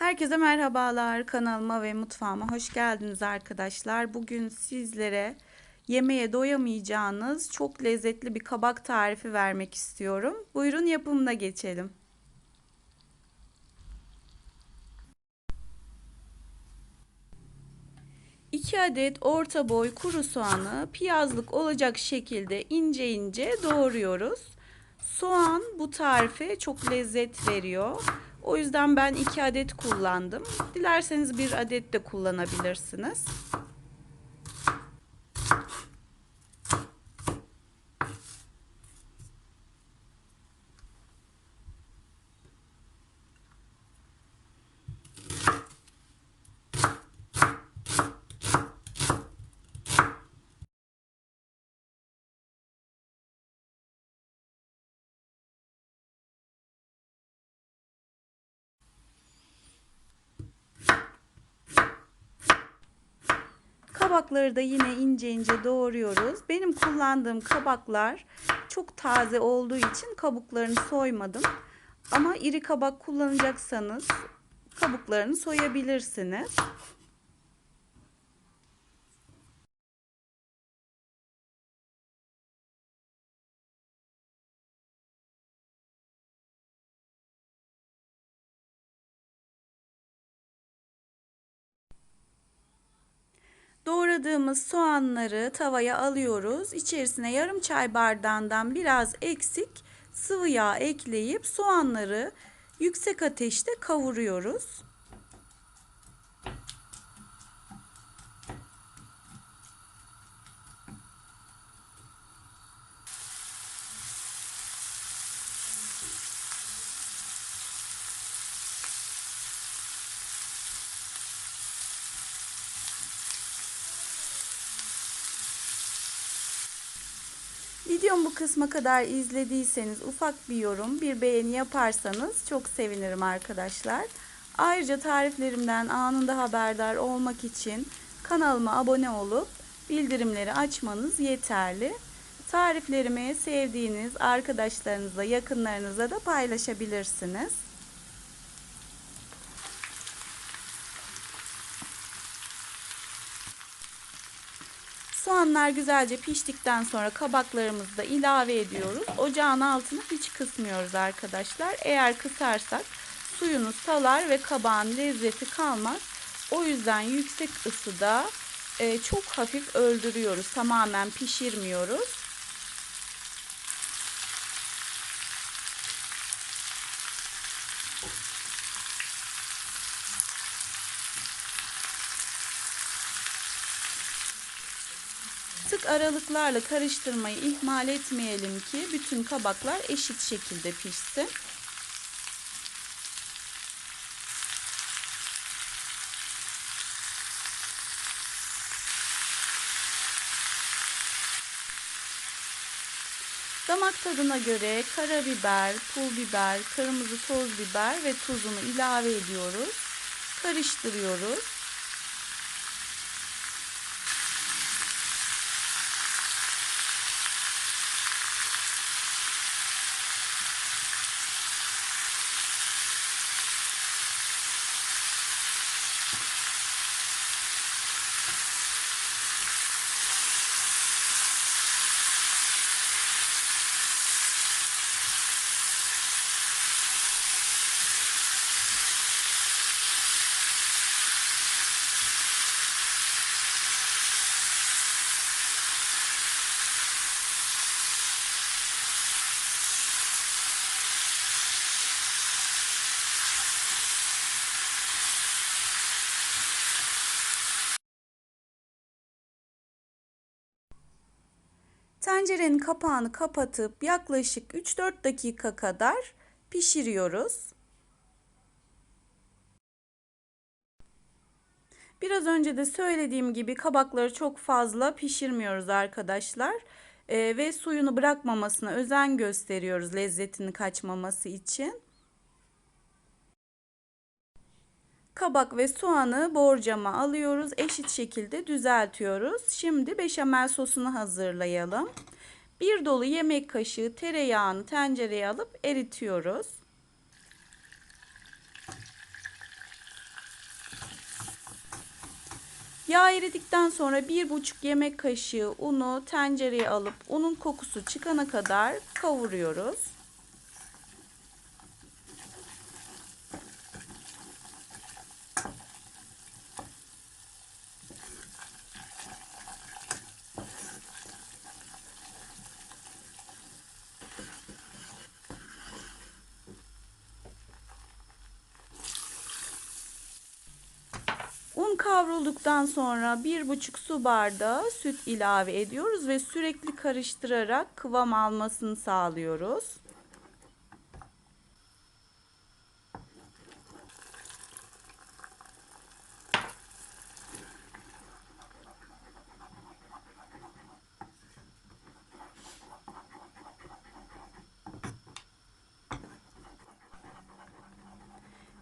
Herkese merhabalar. Kanalıma ve mutfağıma hoş geldiniz arkadaşlar. Bugün sizlere yemeğe doyamayacağınız çok lezzetli bir kabak tarifi vermek istiyorum. Buyurun yapımına geçelim. İki adet orta boy kuru soğanı piyazlık olacak şekilde ince ince doğruyoruz. Soğan bu tarife çok lezzet veriyor. O yüzden ben iki adet kullandım. Dilerseniz bir adet de kullanabilirsiniz. Kabakları da yine ince ince doğruyoruz. Benim kullandığım kabaklar çok taze olduğu için kabuklarını soymadım. Ama iri kabak kullanacaksanız kabuklarını soyabilirsiniz. Doğradığımız soğanları tavaya alıyoruz. İçerisine yarım çay bardağından biraz eksik sıvı yağ ekleyip soğanları yüksek ateşte kavuruyoruz. Videomu bu kısma kadar izlediyseniz ufak bir yorum, bir beğeni yaparsanız çok sevinirim arkadaşlar. Ayrıca tariflerimden anında haberdar olmak için kanalıma abone olup bildirimleri açmanız yeterli. Tariflerimi sevdiğiniz arkadaşlarınızla, yakınlarınızla da paylaşabilirsiniz. Soğanlar güzelce piştikten sonra kabaklarımızı da ilave ediyoruz. Ocağın altını hiç kısmıyoruz arkadaşlar. Eğer kısarsak suyunu salar ve kabağın lezzeti kalmaz. O yüzden yüksek ısıda e, çok hafif öldürüyoruz. Tamamen pişirmiyoruz. Sık aralıklarla karıştırmayı ihmal etmeyelim ki bütün kabaklar eşit şekilde pişsin. Damak tadına göre karabiber, pul biber, kırmızı toz biber ve tuzunu ilave ediyoruz. Karıştırıyoruz. Tencerenin kapağını kapatıp yaklaşık 3-4 dakika kadar pişiriyoruz. Biraz önce de söylediğim gibi kabakları çok fazla pişirmiyoruz arkadaşlar. Ee, ve suyunu bırakmamasına özen gösteriyoruz lezzetini kaçmaması için. kabak ve soğanı borcama alıyoruz. Eşit şekilde düzeltiyoruz. Şimdi beşamel sosunu hazırlayalım. Bir dolu yemek kaşığı tereyağını tencereye alıp eritiyoruz. Yağ eridikten sonra 1,5 yemek kaşığı unu tencereye alıp unun kokusu çıkana kadar kavuruyoruz. Un kavrulduktan sonra bir buçuk su bardağı süt ilave ediyoruz ve sürekli karıştırarak kıvam almasını sağlıyoruz.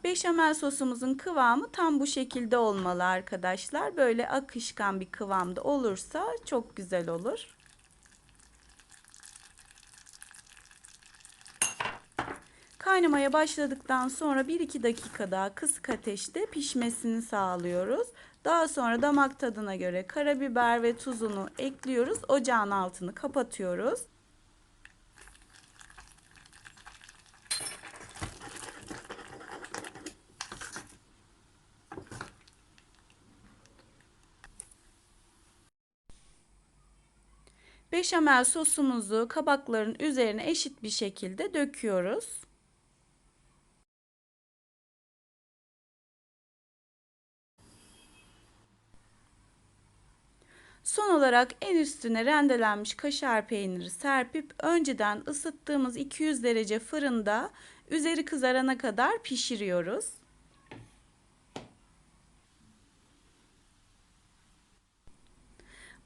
Beşamel sosumuzun kıvamı tam bu şekilde olmalı arkadaşlar. Böyle akışkan bir kıvamda olursa çok güzel olur. Kaynamaya başladıktan sonra 1-2 dakika daha kısık ateşte pişmesini sağlıyoruz. Daha sonra damak tadına göre karabiber ve tuzunu ekliyoruz. Ocağın altını kapatıyoruz. Beşamel sosumuzu kabakların üzerine eşit bir şekilde döküyoruz. Son olarak en üstüne rendelenmiş kaşar peyniri serpip önceden ısıttığımız 200 derece fırında üzeri kızarana kadar pişiriyoruz.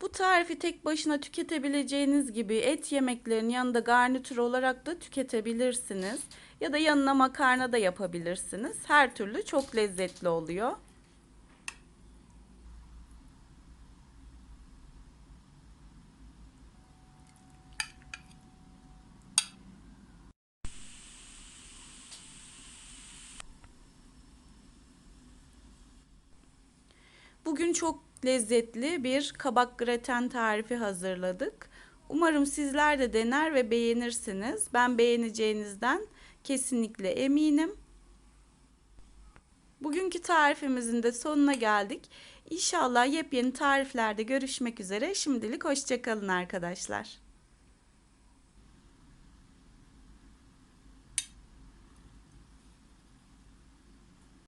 Bu tarifi tek başına tüketebileceğiniz gibi et yemeklerinin yanında garnitür olarak da tüketebilirsiniz. Ya da yanına makarna da yapabilirsiniz. Her türlü çok lezzetli oluyor. Bugün çok lezzetli bir kabak graten tarifi hazırladık. Umarım sizler de dener ve beğenirsiniz. Ben beğeneceğinizden kesinlikle eminim. Bugünkü tarifimizin de sonuna geldik. İnşallah yepyeni tariflerde görüşmek üzere. Şimdilik hoşçakalın arkadaşlar.